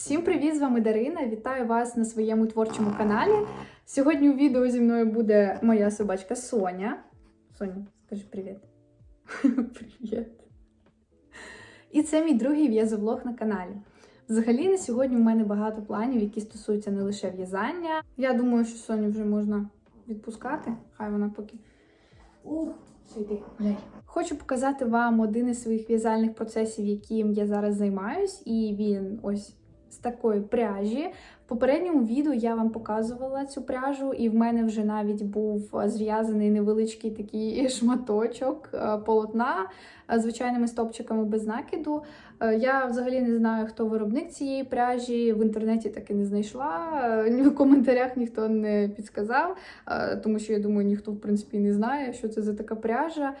Всім привіт! З вами Дарина. Вітаю вас на своєму творчому каналі. Сьогодні у відео зі мною буде моя собачка Соня. Соня, скажи привіт. Привіт. І це мій другий в'язовлог на каналі. Взагалі, на сьогодні у мене багато планів, які стосуються не лише в'язання. Я думаю, що Соню вже можна відпускати. Хай вона поки. Ух, все, гуляй. Хочу показати вам один із своїх в'язальних процесів, яким я зараз займаюсь, і він ось з такої пряжі. В попередньому відео я вам показувала цю пряжу, і в мене вже навіть був е, зв'язаний невеличкий такий шматочок е, полотна е, звичайними стопчиками без накиду. Я взагалі не знаю, хто виробник цієї пряжі. В інтернеті так і не знайшла. В коментарях ніхто не підсказав, тому що я думаю, ніхто в принципі не знає, що це за така пряжа.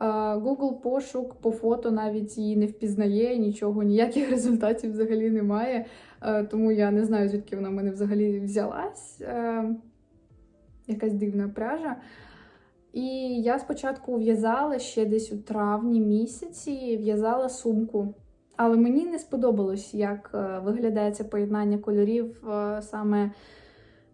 Google пошук по фото навіть її не впізнає, нічого, ніяких результатів взагалі немає. Е, Тому я не знаю, звідки вона в мене взагалі взялась. Е, Якась дивна пряжа. І я спочатку в'язала ще десь у травні місяці, в'язала сумку. Але мені не сподобалось, як е, виглядає це поєднання кольорів саме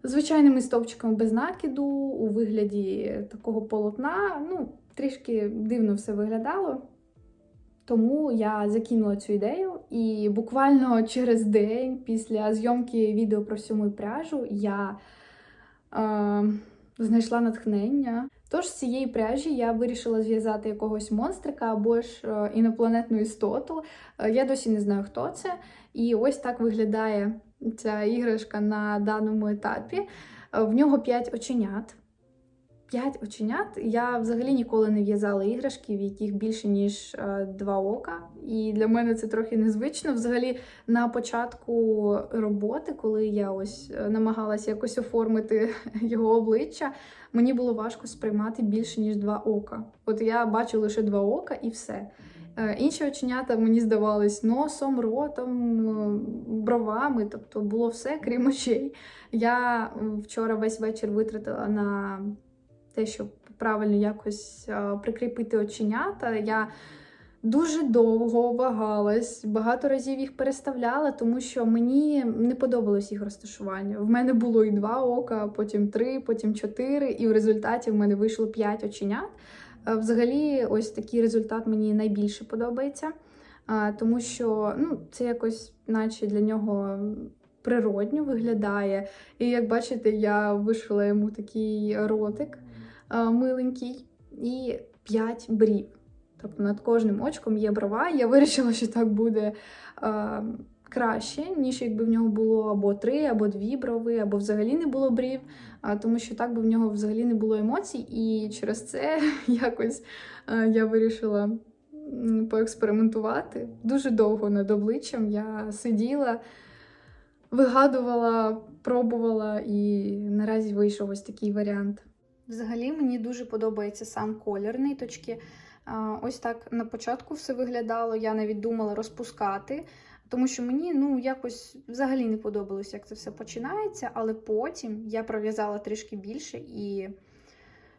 звичайними стовпчиками без накиду, у вигляді такого полотна. Ну, трішки дивно все виглядало. Тому я закинула цю ідею, і буквально через день після зйомки відео про всю мою пряжу я е, знайшла натхнення. Тож з цієї пряжі я вирішила зв'язати якогось монстрика або ж е, інопланетну істоту. Е, я досі не знаю, хто це. І ось так виглядає ця іграшка на даному етапі. Е, В нього 5 оченят. 5 оченят. Я взагалі ніколи не в'язала іграшки, в яких більше ніж е, два ока. І для мене це трохи незвично. Взагалі, на початку роботи, коли я ось е, намагалася якось оформити його обличчя, мені було важко сприймати більше ніж два ока. От я бачу лише два ока і все. Е, Інші оченята мені здавались носом, ротом, бровами, тобто було все, крім очей. Я вчора весь вечір витратила на те, щоб правильно якось е, прикріпити оченята. Я дуже довго вагалась, багато разів їх переставляла, тому що мені не подобалось їх розташування. В мене було і два ока, потім три, потім чотири, і в результаті в мене вийшло п'ять оченят. Е, Взагалі, ось такий результат мені найбільше подобається, е, тому що ну, це якось, наче для нього природньо виглядає. І як бачите, я вишила йому такий ротик миленький і 5 брів. Тобто над кожним очком є брова. Я вирішила, що так буде е, краще, ніж якби в нього було або три, або дві брови, або взагалі не було брів, а, тому що так би в нього взагалі не було емоцій, і через це якось е, я вирішила поекспериментувати. Дуже довго над обличчям я сиділа, вигадувала, пробувала, і наразі вийшов ось такий варіант. Взагалі мені дуже подобається сам колір ниточки. Ось так на початку все виглядало. Я навіть думала розпускати, тому що мені ну якось взагалі не подобалось, як це все починається. Але потім я пров'язала трішки більше і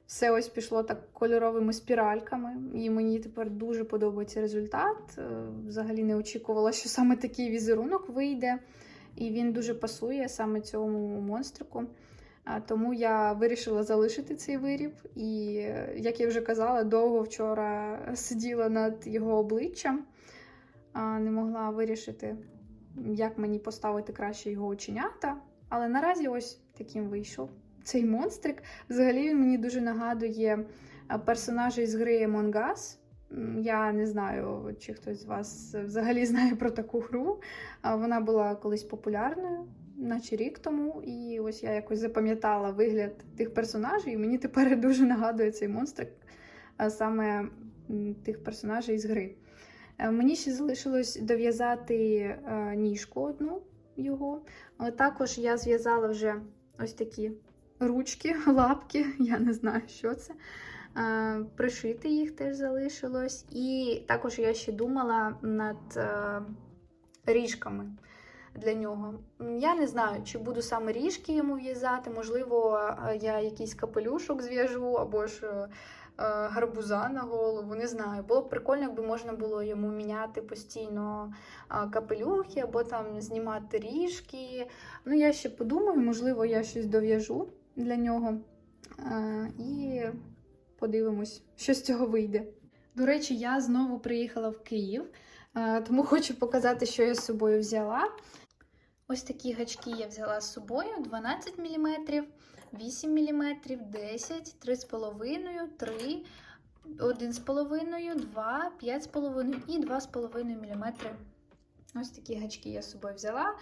все ось пішло так кольоровими спіральками. І мені тепер дуже подобається результат. Е, Взагалі не очікувала, що саме такий візерунок вийде, і він дуже пасує саме цьому монстрику. Тому я вирішила залишити цей виріб. І, як я вже казала, довго вчора сиділа над його обличчям, не могла вирішити, як мені поставити краще його оченята. Але наразі ось таким вийшов цей монстрик. Взагалі він мені дуже нагадує персонажа із гри Among Us. Я не знаю, чи хтось з вас взагалі знає про таку гру. Вона була колись популярною наче рік тому, і ось я якось запам'ятала вигляд тих персонажів, і мені тепер дуже нагадує цей монстрик саме тих персонажей з гри. Е, Мені ще залишилось дов'язати е, ніжку одну його. Також я зв'язала вже ось такі ручки, лапки, я не знаю, що це. Е, Пришити їх теж залишилось. І також я ще думала над ріжками для нього. Я не знаю, чи буду саме ріжки йому в'язати. Можливо, е, я якийсь капелюшок зв'яжу, або ж гарбуза на голову. Не знаю. Було б прикольно, якби можна було йому міняти постійно е, капелюхи або там знімати ріжки. Ну, я ще подумаю, можливо, я щось дов'яжу для нього. Е, і подивимось, що з цього вийде. До речі, я знову приїхала в Київ, е, тому хочу показати, що я з собою взяла. Ось такі гачки я взяла з собою: 12 мм, 8 мм, 10, 3,5, 3, 1,5, 2, 5,5 і 2,5 мм. Ось такі гачки я з собою взяла.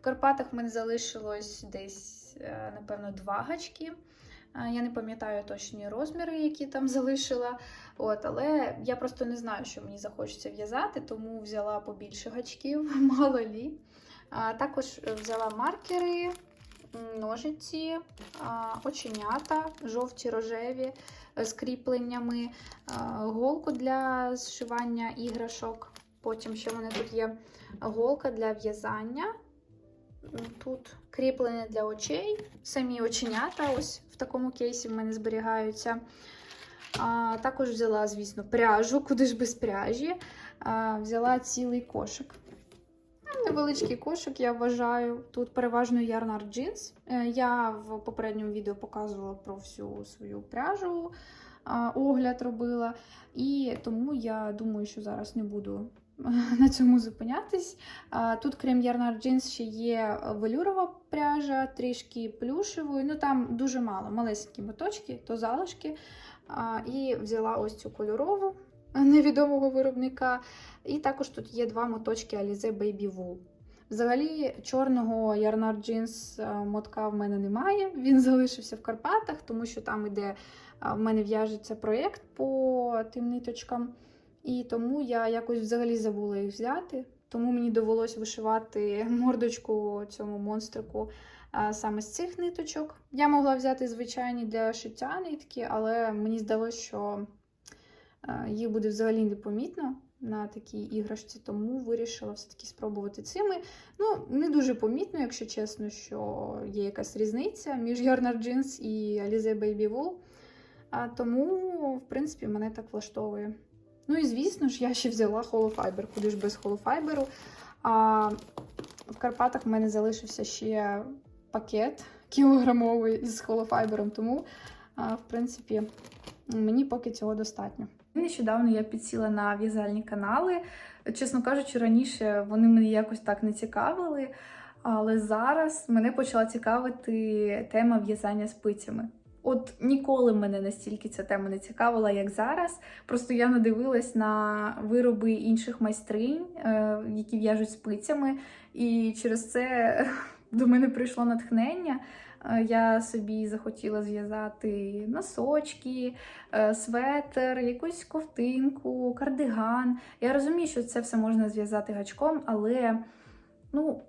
В Карпатах в мене залишилось десь, е, напевно, два гачки. Е, Я не пам'ятаю точні розміри, які там залишила. От, але я просто не знаю, що мені захочеться в'язати, тому взяла побільше гачків, мало лі. Також взяла маркери, ножиці, оченята, жовті рожеві е, з кріпленнями, голку для зшивання іграшок. Потім ще в мене тут є голка для в'язання. Тут кріплення для очей, самі оченята, ось в такому кейсі в мене зберігаються. А, також взяла, звісно, пряжу, куди ж без пряжі. А, взяла цілий кошик. Невеличкий кошик, я вважаю. Тут переважно ярнар джинс. Е, Я в попередньому відео показувала про всю свою пряжу, огляд робила. І тому я думаю, що зараз не буду на цьому зупинятись. Тут, крім ярнар джинс, ще є велюрова пряжа, трішки плюшевої. Ну там дуже мало, малесенькі моточки, то залишки. І взяла ось цю кольорову невідомого виробника. І також тут є два моточки Alize Baby Wool. Взагалі, чорного ярнар джинс е, мотка в мене немає. Він залишився в Карпатах, тому що там іде е, в мене в'яжеться проєкт по тим ниточкам. І тому я якось взагалі забула їх взяти. Тому мені довелось вишивати мордочку цьому монстрику саме з цих ниточок. Я могла взяти звичайні для шиття нитки, але мені здалося, що їх буде взагалі непомітно на такій іграшці, тому вирішила все-таки спробувати цими. Ну, не дуже помітно, якщо чесно, що є якась різниця між Yarnar Jeans і Alize Baby Wool. А тому, в принципі, мене так влаштовує. Ну і звісно ж, я ще взяла холофайбер, куди ж без холофайберу. А в Карпатах в мене залишився ще пакет кілограмовий з холофайбером, тому, в принципі, мені поки цього достатньо. Нещодавно я підсіла на в'язальні канали. Чесно кажучи, раніше вони мене якось так не цікавили, але зараз мене почала цікавити тема в'язання спицями. От ніколи мене настільки ця тема не цікавила, як зараз. Просто я надивилась на вироби інших майстринь, е, які в'яжуть спицями, і через це до мене прийшло натхнення. Е, Я собі захотіла зв'язати носочки, е, светр, якусь ковтинку, кардиган. Я розумію, що це все можна зв'язати гачком, але ну,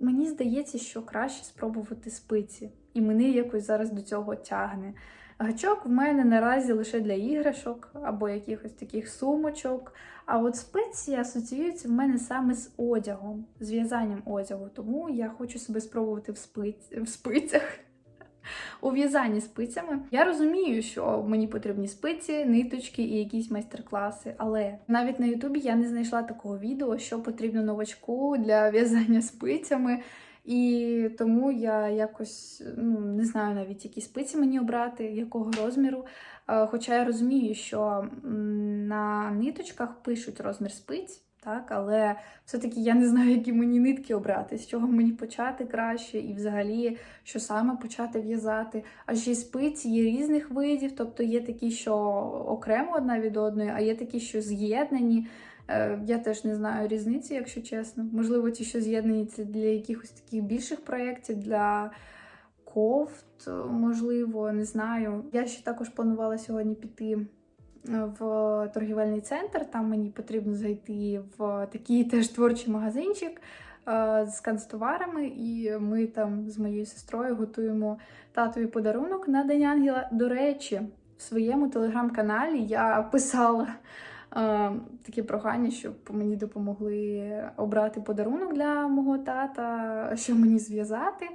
мені здається, що краще спробувати спиці. І мене якось зараз до цього тягне. Гачок в мене наразі лише для іграшок або якихось таких сумочок. А от спиці асоціюються в мене саме з одягом, з в'язанням одягу. Тому я хочу себе спробувати в, спиць... в спицях. У в'язанні спицями я розумію, що мені потрібні спиці, ниточки і якісь майстер-класи, але навіть на Ютубі я не знайшла такого відео, що потрібно новачку для в'язання спицями. І тому я якось ну, не знаю навіть, які спиці мені обрати, якого розміру. Е, Хоча я розумію, що на ниточках пишуть розмір спиць, так, але все-таки я не знаю, які мені нитки обрати, з чого мені почати краще, і взагалі, що саме почати в'язати. А ще й спиці є різних видів, тобто є такі, що окремо одна від одної, а є такі, що з'єднані. Е, Я теж не знаю різниці, якщо чесно. Можливо, ті, що це для якихось таких більших проєктів, для кофт, можливо, не знаю. Я ще також планувала сьогодні піти е, в торгівельний центр. Там мені потрібно зайти в такий теж творчий магазинчик е, з канцтоварами, і ми там з моєю сестрою готуємо татові подарунок на День Ангела. До речі, в своєму телеграм-каналі я писала. Е, Таке прохання, щоб мені допомогли обрати подарунок для мого тата, що мені зв'язати.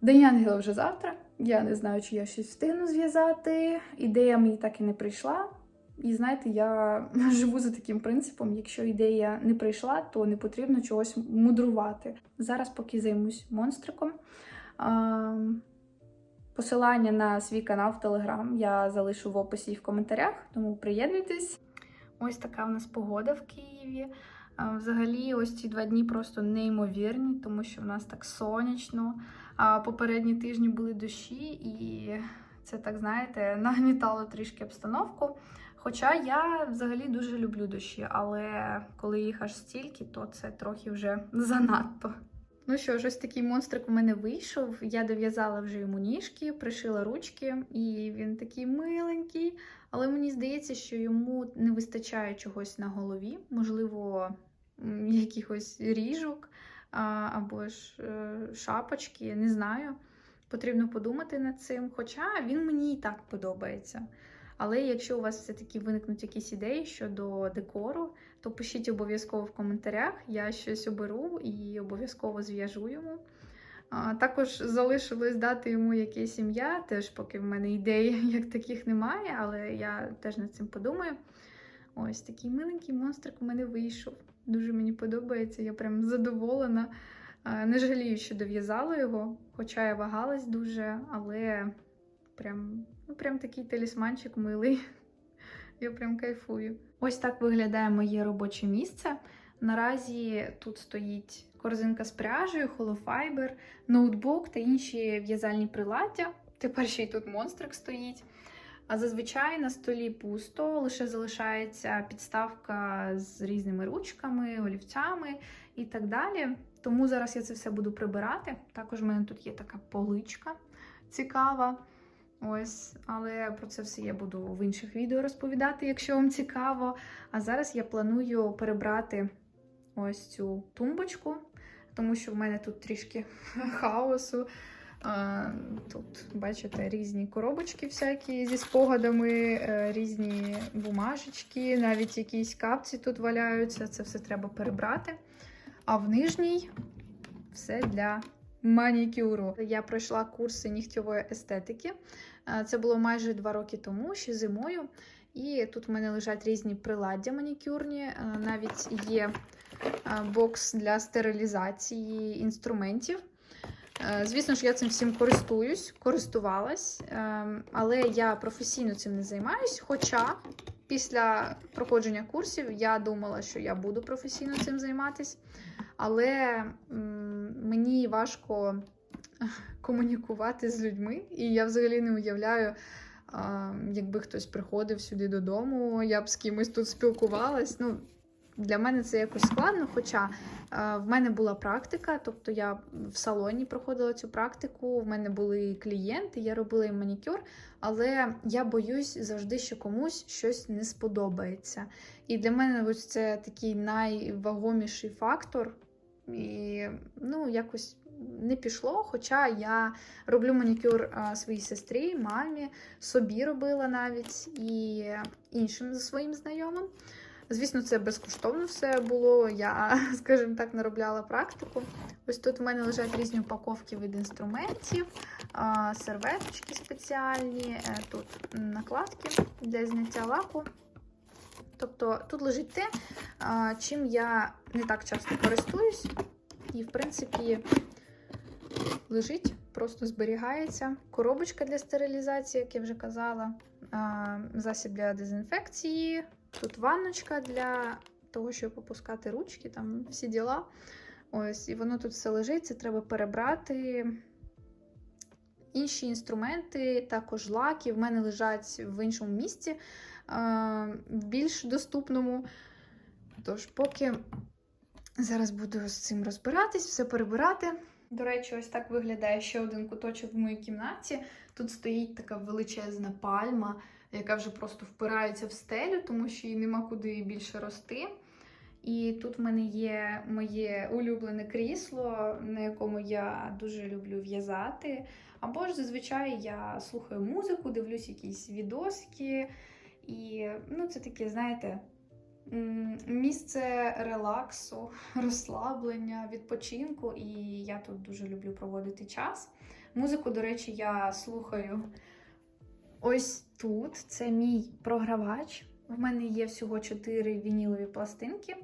День ангела вже завтра. Я не знаю, чи я щось встигну зв'язати. Ідея мені так і не прийшла. І знаєте, я живу за таким принципом: якщо ідея не прийшла, то не потрібно чогось мудрувати. Зараз, поки займусь монстриком. Посилання на свій канал в Телеграм я залишу в описі і в коментарях, тому приєднуйтесь. Ось така в нас погода в Києві. Взагалі, ось ці два дні просто неймовірні, тому що в нас так сонячно. А попередні тижні були дощі, і це так, знаєте, нагнітало трішки обстановку. Хоча я взагалі дуже люблю дощі, але коли їх аж стільки, то це трохи вже занадто. Ну що ж, ось такий монстрик у мене вийшов. Я дов'язала вже йому ніжки, пришила ручки, і він такий миленький. Але мені здається, що йому не вистачає чогось на голові, можливо, якихось ріжок або ж е, шапочки, не знаю. Потрібно подумати над цим. Хоча він мені і так подобається. Але якщо у вас все-таки виникнуть якісь ідеї щодо декору, то пишіть обов'язково в коментарях. Я щось оберу і обов'язково зв'яжу йому. Також залишилось дати йому якесь ім'я, теж поки в мене ідей як таких немає, але я теж над цим подумаю. Ось такий миленький монстрик у мене вийшов. Дуже мені подобається, я прям задоволена. Не жалію, що дов'язала його, хоча я вагалась дуже, але прям, ну, прям такий талісманчик милий. Я прям кайфую. Ось так виглядає моє робоче місце. Наразі тут стоїть корзинка з пряжею, холофайбер, ноутбук та інші в'язальні приладдя. Тепер ще й тут монстрик стоїть. А зазвичай на столі пусто, лише залишається підставка з різними ручками, олівцями і так далі. Тому зараз я це все буду прибирати. Також в мене тут є така поличка цікава. Ось, але про це все я буду в інших відео розповідати, якщо вам цікаво. А зараз я планую перебрати ось цю тумбочку, тому що в мене тут трішки хаосу. Тут, бачите, різні коробочки всякі зі спогадами, е, різні бумажечки, навіть якісь капці тут валяються. Це все треба перебрати. А в нижній все для манікюру. Я пройшла курси нігтєвої естетики. Е, Це було майже два роки тому, ще зимою. І тут в мене лежать різні приладдя манікюрні. Е, Навіть є бокс для стерилізації інструментів. Е, Звісно ж, я цим всім користуюсь, користувалась, е, але я професійно цим не займаюсь. Хоча після проходження курсів я думала, що я буду професійно цим займатися, але мені важко комунікувати з людьми, і я взагалі не уявляю. Якби хтось приходив сюди додому, я б з кимось тут спілкувалась. Ну, для мене це якось складно, хоча е, в мене була практика, тобто я в салоні проходила цю практику, в мене були клієнти, я робила їм манікюр, але я боюсь завжди, що комусь щось не сподобається. І для мене ось це такий найвагоміший фактор. І ну, якось не пішло. Хоча я роблю манікюр своїй сестрі, мамі, собі робила навіть і іншим своїм знайомим. Звісно, це безкоштовно все було. Я, скажімо так, наробляла практику. Ось тут в мене лежать різні упаковки від інструментів, серветочки спеціальні, е, тут накладки для зняття лаку. Тобто тут лежить те, чим я не так часто користуюсь, і, в принципі, лежить, просто зберігається. Коробочка для стерилізації, як я вже казала, засіб для дезінфекції. Тут ванночка для того, щоб опускати ручки, там всі діла. Ось, і воно тут все лежить, це треба перебрати. Інші інструменти, також лаки, в мене лежать в іншому місці, в більш доступному. Тож, поки зараз буду з цим розбиратись, все перебирати. До речі, ось так виглядає ще один куточок в моїй кімнаті. Тут стоїть така величезна пальма, яка вже просто впирається в стелю, тому що їй нема куди більше рости. І тут в мене є моє улюблене крісло, на якому я дуже люблю в'язати. Або ж зазвичай я слухаю музику, дивлюсь якісь відосики. І ну, це таке, знаєте, місце релаксу, розслаблення, відпочинку. І я тут дуже люблю проводити час. Музику, до речі, я слухаю ось тут. Це мій програвач. В мене є всього 4 вінілові пластинки,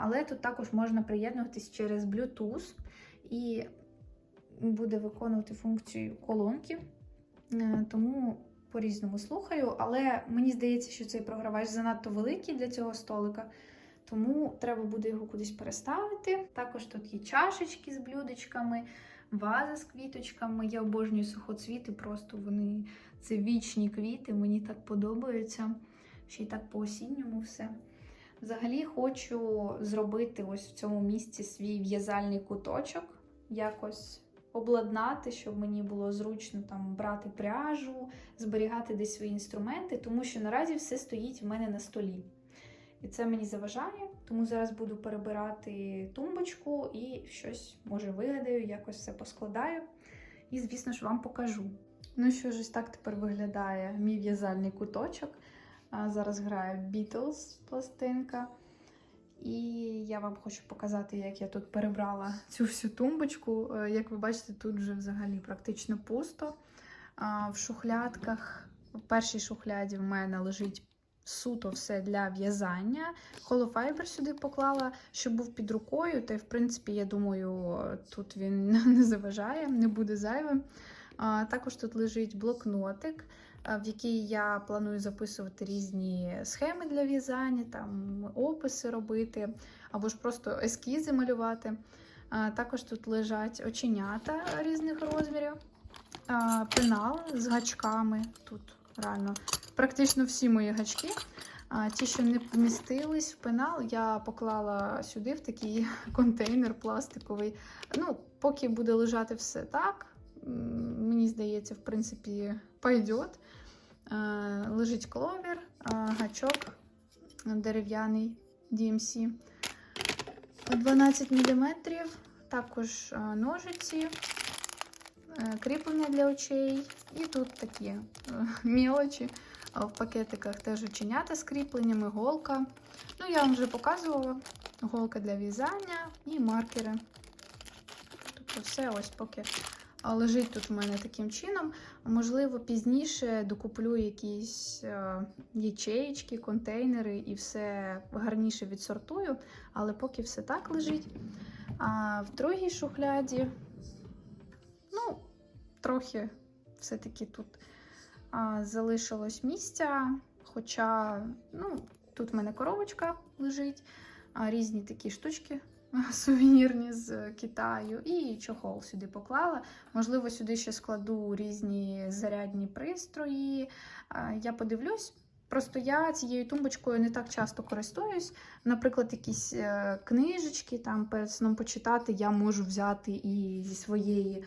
але тут також можна приєднуватись через Bluetooth і буде виконувати функцію колонки. Е, Тому по-різному слухаю, але мені здається, що цей програвач занадто великий для цього столика, тому треба буде його кудись переставити. Також тут є чашечки з блюдечками, ваза з квіточками. Я обожнюю сухоцвіти, просто вони це вічні квіти, мені так подобаються. Ще й так по-осінньому все. Взагалі хочу зробити ось в цьому місці свій в'язальний куточок, якось обладнати, щоб мені було зручно там брати пряжу, зберігати десь свої інструменти, тому що наразі все стоїть в мене на столі. І це мені заважає, тому зараз буду перебирати тумбочку і щось може вигадаю, якось все поскладаю. І, звісно ж, вам покажу. Ну що ж, ось так тепер виглядає мій в'язальний куточок. Зараз грає Beatles пластинка. І я вам хочу показати, як я тут перебрала цю всю тумбочку. Е, Як ви бачите, тут вже взагалі практично пусто. В шухлядках, в першій шухляді в мене лежить суто все для в'язання. Холофайбер сюди поклала, щоб був під рукою. Та в принципі, я думаю, тут він не заважає, не буде зайвим. А, Також тут лежить блокнотик, в який я планую записувати різні схеми для в'язання, там описи робити, або ж просто ескізи малювати. А, Також тут лежать оченята різних розмірів, а, пенал з гачками. Тут реально практично всі мої гачки. А ті, що не помістились в пенал, я поклала сюди в такий контейнер пластиковий. Ну, поки буде лежати все так, мені здається, в принципі, пойдет. Е, Лежить кловір, е, гачок дерев'яний DMC 12 мм, також ножиці, кріплення для очей. І тут такі е, мілочі. В пакетиках теж оченята з кріпленнями, голка. Ну, я вам вже показувала. Голка для в'язання і маркери. Тобто все ось поки лежить тут у мене таким чином. Можливо, пізніше докуплю якісь е, ячеїчки, контейнери і все гарніше відсортую, але поки все так лежить. А в другій шухляді, трохи все-таки тут а, залишилось місця. Хоча, ну, тут в мене коробочка лежить, а, різні такі штучки сувенірні з Китаю, і чохол сюди поклала. Можливо, сюди ще складу різні зарядні пристрої. А, Я подивлюсь. Просто я цією тумбочкою не так часто користуюсь. Наприклад, якісь е, книжечки там перед сном почитати я можу взяти і зі своєї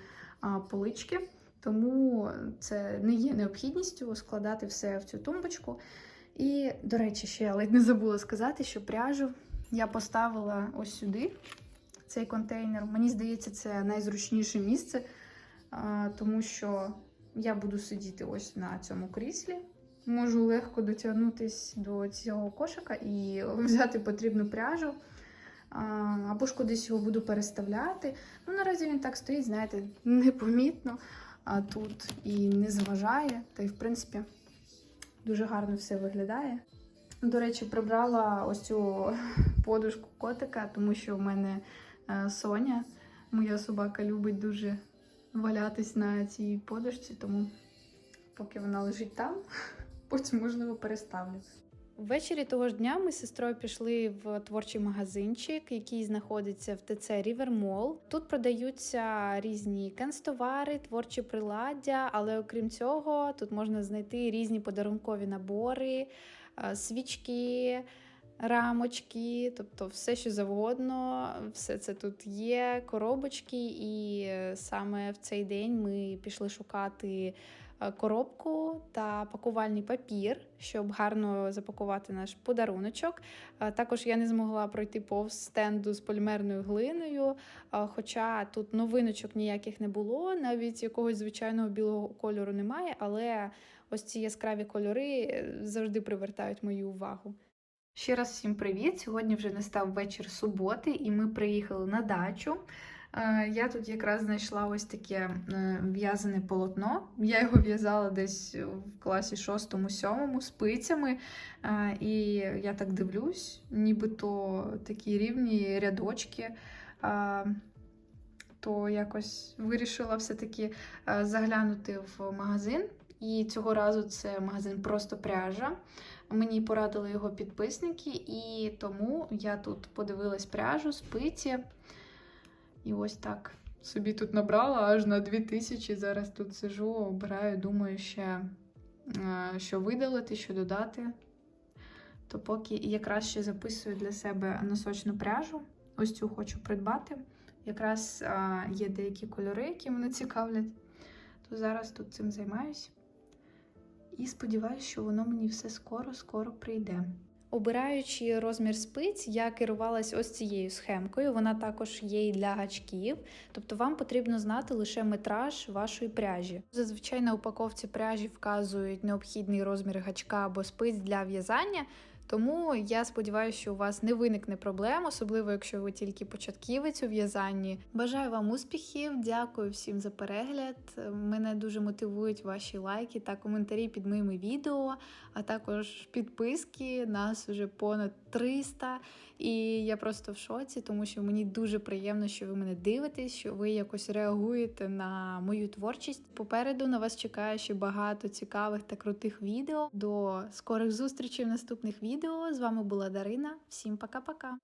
полички. Тому це не є необхідністю складати все в цю тумбочку. І, до речі, ще я ледь не забула сказати, що пряжу я поставила ось сюди, цей контейнер. Мені здається, це найзручніше місце, тому що я буду сидіти ось на цьому кріслі. Можу легко дотягнутися до цього кошика і взяти потрібну пряжу. Або ж кудись його буду переставляти. Ну, наразі він так стоїть, знаєте, непомітно а тут і не заважає. Та й, в принципі, дуже гарно все виглядає. До речі, прибрала ось цю подушку котика, тому що в мене е, Соня, моя собака, любить дуже валятись на цій подушці, тому поки вона лежить там, потім, можливо, переставлю. Ввечері того ж дня ми з сестрою пішли в творчий магазинчик, який знаходиться в ТЦ River Mall. Тут продаються різні канцтовари, творчі приладдя, але окрім цього, тут можна знайти різні подарункові набори, е, свічки. Рамочки, тобто все, що завгодно, все це тут є, коробочки, і е, саме в цей день ми пішли шукати коробку та пакувальний папір, щоб гарно запакувати наш подаруночок. Е, Також я не змогла пройти повз стенду з полімерною глиною, е, хоча тут новиночок ніяких не було, навіть якогось звичайного білого кольору немає, але ось ці яскраві кольори е, завжди привертають мою увагу. Ще раз всім привіт! Сьогодні вже настав вечір суботи, і ми приїхали на дачу. Е, Я тут якраз знайшла ось таке е, в'язане полотно. Я його в'язала десь в класі 6-7 спицями. Е, І я так дивлюсь, нібито такі рівні рядочки. То якось вирішила все-таки заглянути в магазин. І цього разу це магазин просто пряжа. Мені порадили його підписники, і тому я тут подивилась пряжу, спиці. І ось так собі тут набрала аж на 2000. Зараз тут сижу, обираю, думаю ще, е, що видалити, що додати. То поки якраз ще записую для себе носочну пряжу. Ось цю хочу придбати. Якраз а, є деякі кольори, які мене цікавлять. То зараз тут цим займаюсь. І сподіваюся, що воно мені все скоро-скоро прийде. Обираючи розмір спиць, я керувалась ось цією схемкою. Вона також є і для гачків, тобто вам потрібно знати лише метраж вашої пряжі. Зазвичай на упаковці пряжі вказують необхідний розмір гачка або спиць для в'язання. Тому я сподіваюся, що у вас не виникне проблем, особливо якщо ви тільки початківець у в'язанні. Бажаю вам успіхів, дякую всім за перегляд. Мене дуже мотивують ваші лайки та коментарі під моїми відео, а також підписки. Нас вже понад 300. І я просто в шоці, тому що мені дуже приємно, що ви мене дивитесь, що ви якось реагуєте на мою творчість. Попереду на вас чекає ще багато цікавих та крутих відео. До скорих зустрічей в наступних відео. З вами була Дарина. Всім пока-пока.